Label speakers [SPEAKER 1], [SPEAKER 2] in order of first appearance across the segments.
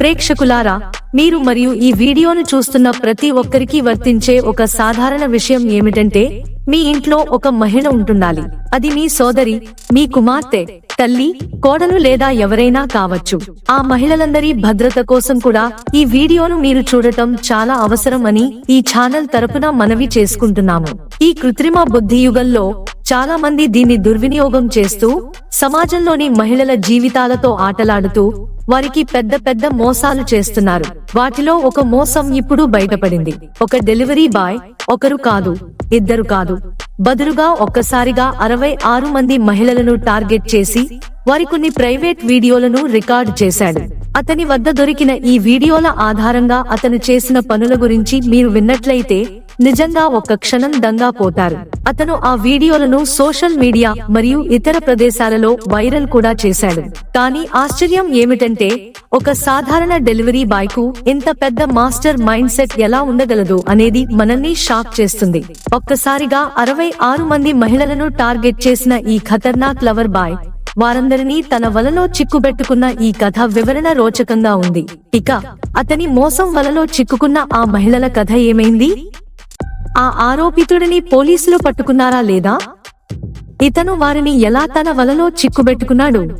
[SPEAKER 1] ప్రేక్షకులారా మీరు మరియు ఈ వీడియోను చూస్తున్న ప్రతి ఒక్కరికి వర్తించే ఒక సాధారణ విషయం ఏమిటంటే మీ ఇంట్లో ఒక మహిళ ఉంటుండాలి అది మీ సోదరి మీ కుమార్తె తల్లి కోడలు లేదా ఎవరైనా కావచ్చు. ఆ మహిళలందరి భద్రత కోసం కూడా ఈ వీడియోను మీరు చూడటం చాలా అవసరం అని ఈ ఛానల్ తరపున మనవి చేసుకుంటున్నాము. ఈ కృత్రిమ బుద్ధి యుగంలో చాలా మంది దీన్ని దుర్వినియోగం చేస్తూ సమాజంలోని మహిళల జీవితాలతో ఆటలాడుతూ వారికి పెద్ద పెద్ద మోసాలు చేస్తున్నారు. వాటిలో ఒక మోసం ఇప్పుడు బయటపడింది. ఒక డెలివరీ బాయ్ ఒకరు కాదు ఇద్దరు కాదు. బదులుగా ఒక్కసారిగా అరవై ఆరు మంది మహిళలను టార్గెట్ చేసి వారి కొన్ని ప్రైవేట్ వీడియోలను రికార్డ్ చేశాడు. అతని వద్ద దొరికిన ఈ వీడియోల ఆధారంగా అతను చేసిన పనుల గురించి మీరు విన్నట్లయితే నిజంగా ఒక్క క్షణం దంగా పోతారు. అతను ఆ వీడియోలను సోషల్ మీడియా మరియు ఇతర ప్రదేశాలలో వైరల్ కూడా చేశాడు. కానీ ఆశ్చర్యం ఏమిటంటే ఒక సాధారణ డెలివరీ బాయ్కు ఇంత పెద్ద మాస్టర్ మైండ్ సెట్ ఎలా ఉండగలదు అనేది మనల్ని షాక్ చేస్తుంది. ఒక్కసారిగా అరవై ఆరు మంది మహిళలను టార్గెట్ చేసిన ఈ ఖతర్నాక్ లవర్ బాయ్ వారందరినీ తన వలలో చిక్కుబెట్టుకున్న ఈ కథ వివరణ రోచకంగా ఉంది. ఇక అతని మోసం వలలో చిక్కుకున్న ఆ మహిళల కథ ఏమైంది? ఆ ఆరోపితుడిని పోలీసులు పట్టుకున్నారా లేదా? ఇతను వారిని ఎలా తన వలలో చిక్కుబెట్టుకున్నాడు?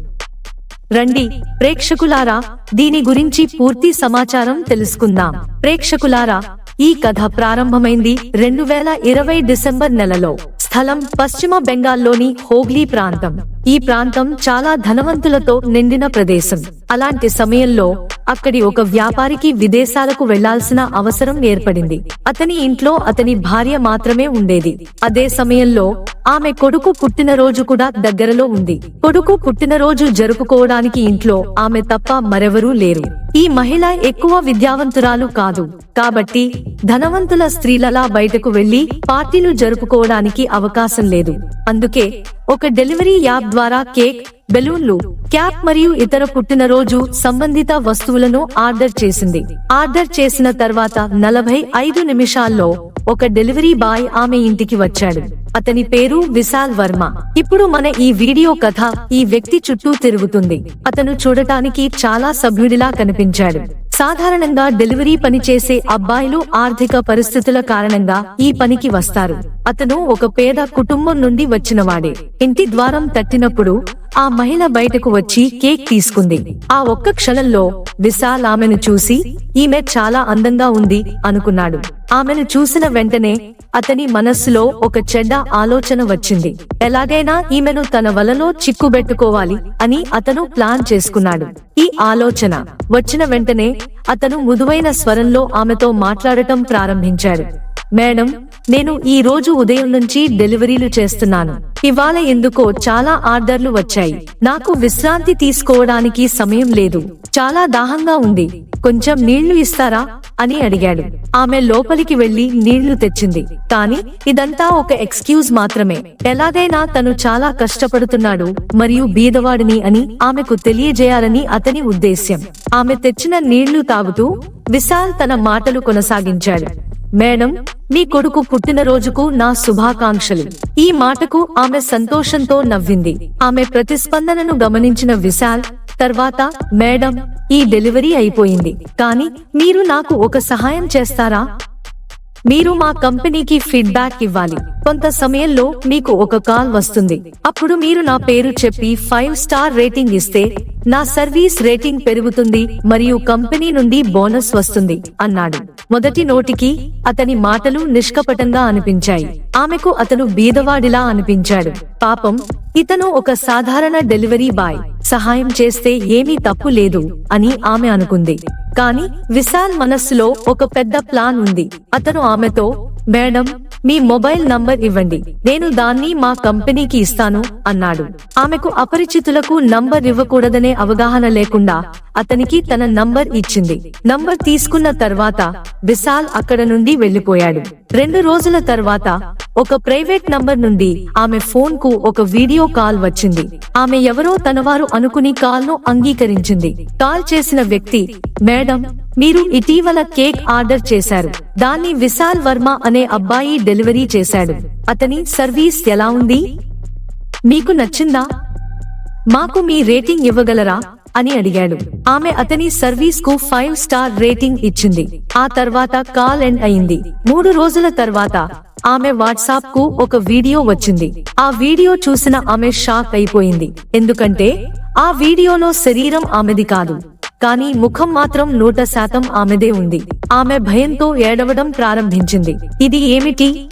[SPEAKER 1] రండి ప్రేక్షకులారా దీని గురించి పూర్తి సమాచారం తెలుసుకుందాం. ప్రేక్షకులారా ఈ కథ ప్రారంభమైంది రెండు వేల ఇరవై డిసెంబర్ నెలలో. స్థలం పశ్చిమ బెంగాల్లోని హోగ్లీ ప్రాంతం. ఈ ప్రాంతం చాలా ధనవంతులతో నిండిన ప్రదేశం. అలాంటి సమయంలో అక్కడి ఒక వ్యాపారికి విదేశాలకు వెళ్ళాల్సిన అవసరం ఏర్పడింది. అతని ఇంట్లో అతని భార్య మాత్రమే ఉండేది. అదే సమయంలో ఆమె కొడుకు పుట్టినరోజు కూడా దగ్గరలో ఉంది. కొడుకు పుట్టినరోజు జరుపుకోవడానికి ఇంట్లో ఆమె తప్ప మరెవరూ లేరు. ఈ మహిళ ఎక్కువ విద్యావంతురాలు కాదు. కాబట్టి ధనవంతుల స్త్రీలలా బయటకు వెళ్ళి పార్టీలు జరుపుకోవడానికి అవకాశం లేదు. అందుకే ఒక డెలివరీ యాప్ ద్వారా కేక్ బెలూన్లు క్యాప్ మరియు ఇతర పుట్టినరోజు సంబంధిత వస్తువులను ఆర్డర్ చేసింది. ఆర్డర్ చేసిన తర్వాత నలభై ఐదు నిమిషాల్లో ఒక డెలివరీ బాయ్ ఆమె ఇంటికి వచ్చాడు. అతని పేరు విశాల్ వర్మ. ఇప్పుడు మన ఈ వీడియో కథ ఈ వ్యక్తి చుట్టూ తిరుగుతుంది. అతను చూడటానికి చాలా సభ్యుడిలా కనిపించాడు. సాధారణంగా డెలివరీ పని చేసే అబ్బాయిలు ఆర్థిక పరిస్థితుల కారణంగా ఈ పనికి వస్తారు. అతను ఒక పేద కుటుంబం నుండి వచ్చినవాడే. ఇంటి ద్వారం తట్టినప్పుడు ఆ మహిళ బయటకు వచ్చి కేక్ తీసుకుంది. ఆ ఒక్క క్షణంలో విశాల్ ఆమెను చూసి ఈమె చాలా అందంగా ఉంది అనుకున్నాడు. ఆమెను చూసిన వెంటనే అతని మనస్సులో ఒక చెడ్డ ఆలోచన వచ్చింది. ఎలాగైనా ఈమెను తన వలలో చిక్కుబెట్టుకోవాలి అని అతను ప్లాన్ చేసుకున్నాడు. ఈ ఆలోచన వచ్చిన వెంటనే అతను మృదువైన స్వరంలో ఆమెతో మాట్లాడటం ప్రారంభించాడు మేడం నేను ఈ రోజు ఉదయం నుంచి డెలివరీలు చేస్తున్నాను. ఇవాళ ఎందుకో చాలా ఆర్డర్లు వచ్చాయి. నాకు విశ్రాంతి తీసుకోవడానికి సమయం లేదు. చాలా దాహంగా ఉంది. కొంచెం నీళ్ళు ఇస్తారా? అని అడిగాడు. ఆమె లోపలికి వెళ్ళి నీళ్ళు తెచ్చింది. కానీ ఇదంతా ఒక ఎక్స్క్యూజ్ మాత్రమే. ఎలాగైనా తను చాలా కష్టపడుతున్నాడు మరియు బీదవాడిని అని ఆమెకు తెలియజేయాలని అతని ఉద్దేశ్యం. ఆమె తెచ్చిన నీళ్ళు తాగుతూ విశాల్ తన మాటలు కొనసాగించాడు. మేడం మీ కొడుకు పుట్టినరోజుకు నా శుభాకాంక్షలు. ఈ మాటకు ఆమె సంతోషంతో నవ్వింది. ఆమె ప్రతిస్పందనను గమనించిన విశాల్ తర్వాత మేడం ఈ డెలివరీ అయిపోయింది. కానీ మీరు నాకు ఒక సహాయం చేస్తారా? మీరు మా కంపెనీకి ఫీడ్బ్యాక్ ఇవ్వాలి. కొంత సమయంలో మీకు ఒక కాల్ వస్తుంది. అప్పుడు మీరు నా పేరు చెప్పి ఫైవ్ స్టార్ రేటింగ్ ఇస్తే నా సర్వీస్ రేటింగ్ పెరుగుతుంది మరియు కంపెనీ నుండి బోనస్ వస్తుంది అన్నాడు. మొదటి నోటికి అతని మాటలు నిష్కపటంగా అనిపించాయి. ఆమెకు అతను బీదవాడిలా అనిపించాడు. పాపం ఇతను ఒక సాధారణ డెలివరీ బాయ్. సహాయం చేస్తే ఏమీ తప్పు లేదు అని ఆమె అనుకుంది. కానీ విశాల్ మనస్సులో ఒక పెద్ద ప్లాన్ ఉంది. అతను ఆమెతో మేడం మీ మొబైల్ నంబర్ ఇవ్వండి. నేను దాన్ని మా కంపెనీకి ఇస్తాను అన్నాడు. ఆమెకు అపరిచితులకు నంబర్ ఇవ్వకూడదనే అవగాహన లేకుండా అతనికి తన నంబర్ ఇచ్చింది. నంబర్ తీసుకున్న తర్వాత విశాల్ అక్కడ నుండి వెళ్ళిపోయాడు రెండు రోజుల తర్వాత ఒక ప్రైవేట్ నంబర్ నుండి ఆమె ఫోన్కు ఒక వీడియో కాల్ వచ్చింది. ఆమె ఎవరో తనవారు అనుకుని కాల్ను అంగీకరించింది. కాల్ చేసిన వ్యక్తి మేడం మీరు ఇటీవల కేక్ ఆర్డర్ చేశారు. దాన్ని విశాల్ వర్మ అనే అబ్బాయి డెలివరీ చేశాడు. అతని సర్వీస్ ఎలా ఉంది? మీకు నచ్చిందా? మాకు మీ రేటింగ్ ఇవ్వగలరా? అని అడిగాడు. ఆమె అతని సర్వీస్కు ఫైవ్ స్టార్ రేటింగ్ ఇచ్చింది. ఆ తర్వాత కాల్ ఎండ్ అయింది. మూడు రోజుల తర్వాత ఆమె వాట్సాప్కు ఒక వీడియో వచ్చింది. ఆ వీడియో చూసిన ఆమె షాక్ అయిపోయింది. ఎందుకంటే ఆ వీడియోలో శరీరం ఆమెది కాదు. కానీ ముఖం మాత్రం నూట శాతం ఆమెదే ఉంది. ఆమె భయంతో ఏడవడం ప్రారంభించింది. ఇది ఏమిటి?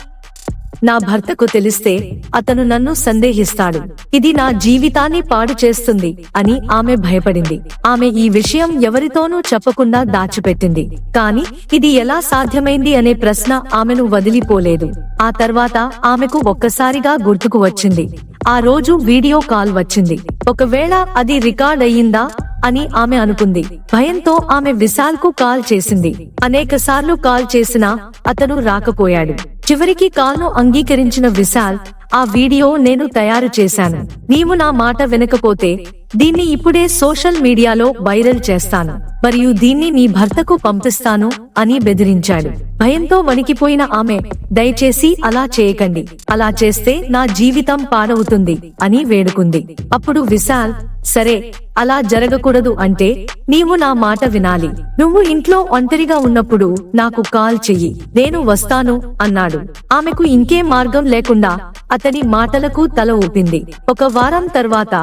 [SPEAKER 1] నా భర్తకు తెలిస్తే అతను నన్ను సందేహిస్తాడు. ఇది నా జీవితాన్ని పాడు చేస్తుంది అని ఆమె భయపడింది. ఆమె ఈ విషయం ఎవరితోనూ చెప్పకుండా దాచిపెట్టింది. కాని ఇది ఎలా సాధ్యమైంది అనే ప్రశ్న ఆమెను వదిలిపోలేదు. ఆ తర్వాత ఆమెకు ఒక్కసారిగా గుర్తుకు వచ్చింది. ఆ రోజు వీడియో కాల్ వచ్చింది. ఒకవేళ అది రికార్డ్ అయ్యిందా? అని ఆమె అనుకుంది. భయంతో ఆమె విశాల్కు కాల్ చేసింది. అనేక సార్లు కాల్ చేసినా అతను రాకపోయాడు. చివరికి కాల్ను అంగీకరించిన విశాల్ ఆ వీడియో నేను తయారు చేశాను. నీవు నా మాట వినకపోతే దీన్ని ఇప్పుడే సోషల్ మీడియాలో వైరల్ చేస్తాను. మరియు దీన్ని నీ భర్తకు పంపిస్తాను అని బెదిరించాడు. భయంతో వణికిపోయిన ఆమె దయచేసి అలా చేయకండి. అలా చేస్తే నా జీవితం పాడవుతుంది అని వేడుకుంది. అప్పుడు విశాల్ సరే అలా జరగకూడదు అంటే నీవు నా మాట వినాలి. నువ్వు ఇంట్లో ఒంటరిగా ఉన్నప్పుడు నాకు కాల్ చెయ్యి. నేను వస్తాను అన్నాడు. ఆమెకు ఇంకే మార్గం లేకుండా అతని మాటలకు తల ఊపింది. ఒక వారం తర్వాత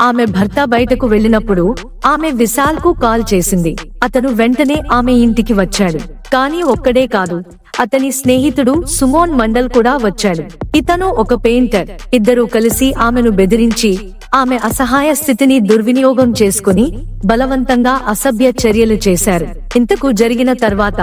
[SPEAKER 1] ఆమె భర్త బయటకు వెళ్ళినప్పుడు ఆమె విశాల్కు కాల్ చేసింది. అతను వెంటనే ఆమె ఇంటికి వచ్చాడు. కానీ ఒక్కడే కాదు అతని స్నేహితుడు సుమోన్ మండల్ కూడా వచ్చాడు. ఇతను ఒక పెయింటర్. ఇద్దరూ కలిసి ఆమెను బెదిరించి ఆమె అసహాయ స్థితిని దుర్వినియోగం చేసుకుని బలవంతంగా అసభ్య చర్యలు చేశారు. ఇంతకు జరిగిన తర్వాత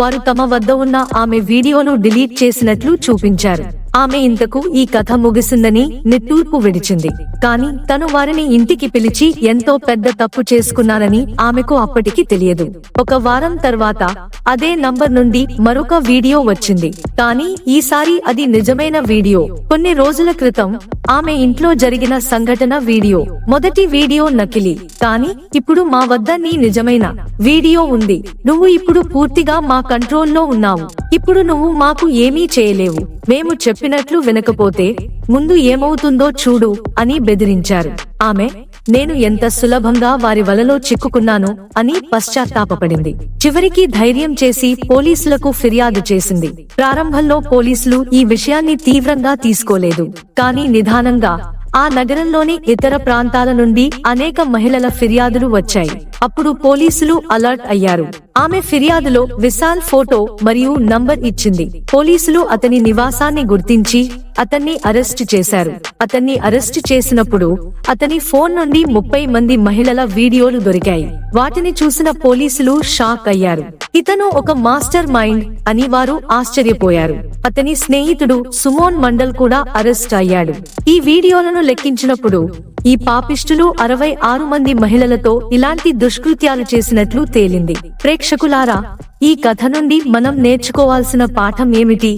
[SPEAKER 1] వారు తమ వద్ద ఉన్న ఆమె వీడియోను డిలీట్ చేసినట్లు చూపించారు. ఆమె ఇంతకు ఈ కథ ముగిసిందని నిట్టూర్పు విడిచింది. కాని తను వారిని ఇంటికి పిలిచి ఎంతో పెద్ద తప్పు చేసుకున్నానని ఆమెకు అప్పటికి తెలియదు. ఒక వారం తర్వాత అదే నంబర్ నుండి మరొక వీడియో వచ్చింది. కానీ ఈసారి అది నిజమైన వీడియో. కొన్ని రోజుల క్రితం ఆమె ఇంట్లో జరిగిన సంఘటన వీడియో. మొదటి వీడియో నకిలీ. కానీ ఇప్పుడు మా వద్ద నీ నిజమైన వీడియో ఉంది. నువ్వు ఇప్పుడు పూర్తిగా మా కంట్రోల్లో ఉన్నావు. ఇప్పుడు నువ్వు మాకు ఏమీ చేయలేవు. మేము చెప్పినట్లు వినకపోతే ముందు ఏమవుతుందో చూడు అని బెదిరించారు. ఆమె నేను ఎంత సులభంగా వారి వలలో చిక్కుకున్నాను అని పశ్చాత్తాపపడింది. చివరికి ధైర్యం చేసి పోలీసులకు ఫిర్యాదు చేసింది. ప్రారంభంలో పోలీసులు ఈ విషయాన్ని తీవ్రంగా తీసుకోలేదు. కానీ నిదానంగా ఆ నగరంలోని ఇతర ప్రాంతాల నుండి అనేక మహిళల ఫిర్యాదులు వచ్చాయి. అప్పుడు పోలీసులు అలర్ట్ అయ్యారు. ఆమె ఫిర్యాదులో విశాల్ ఫోటో మరియు నంబర్ ఇచ్చింది. పోలీసులు అతని నివాసాన్ని గుర్తించి అతన్ని అరెస్ట్ చేశారు. అతన్ని అరెస్ట్ చేసినప్పుడు అతని ఫోన్ నుండి ముప్పై మంది మహిళల వీడియోలు దొరికాయి. వాటిని చూసిన పోలీసులు షాక్ అయ్యారు. ఇతను ఒక మాస్టర్ మైండ్ అని వారు ఆశ్చర్యపోయారు. అతని స్నేహితుడు సుమోన్ మండల్ కూడా అరెస్ట్ అయ్యాడు. ఈ వీడియోలను లెక్కించినప్పుడు ఈ పాపిష్టులు అరవై ఆరు మంది మహిళలతో ఇలాంటి దుష్కృత్యాలు చేసినట్లు తేలింది. ప్రేక్షకులారా ఈ కథ నుండి మనం నేర్చుకోవాల్సిన పాఠం ఏమిటి?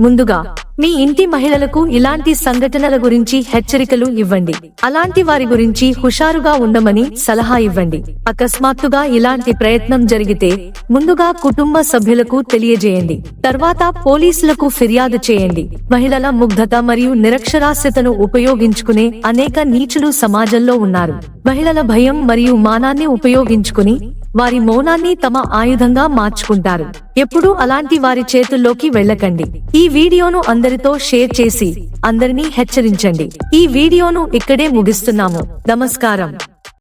[SPEAKER 1] ముందుగా మీ ఇంటి మహిళలకు ఇలాంటి సంఘటనల గురించి హెచ్చరికలు ఇవ్వండి. అలాంటి వారి గురించి హుషారుగా ఉండమని సలహా ఇవ్వండి. అకస్మాత్తుగా ఇలాంటి ప్రయత్నం జరిగితే ముందుగా కుటుంబ సభ్యులకు తెలియజేయండి. తర్వాత పోలీసులకు ఫిర్యాదు చేయండి. మహిళల ముగ్ధత మరియు నిరక్షరాస్యతను ఉపయోగించుకునే అనేక నీచులు సమాజంలో ఉన్నారు. మహిళల భయం మరియు మానాన్ని ఉపయోగించుకుని వారి మౌనాన్ని తమ ఆయుధంగా మార్చుకుంటారు. ఎప్పుడూ అలాంటి వారి చేతుల్లోకి వెళ్ళకండి. ఈ వీడియోను అందరితో షేర్ చేసి అందరినీ హెచ్చరించండి. ఈ వీడియోను ఇక్కడే ముగిస్తున్నాము. నమస్కారం.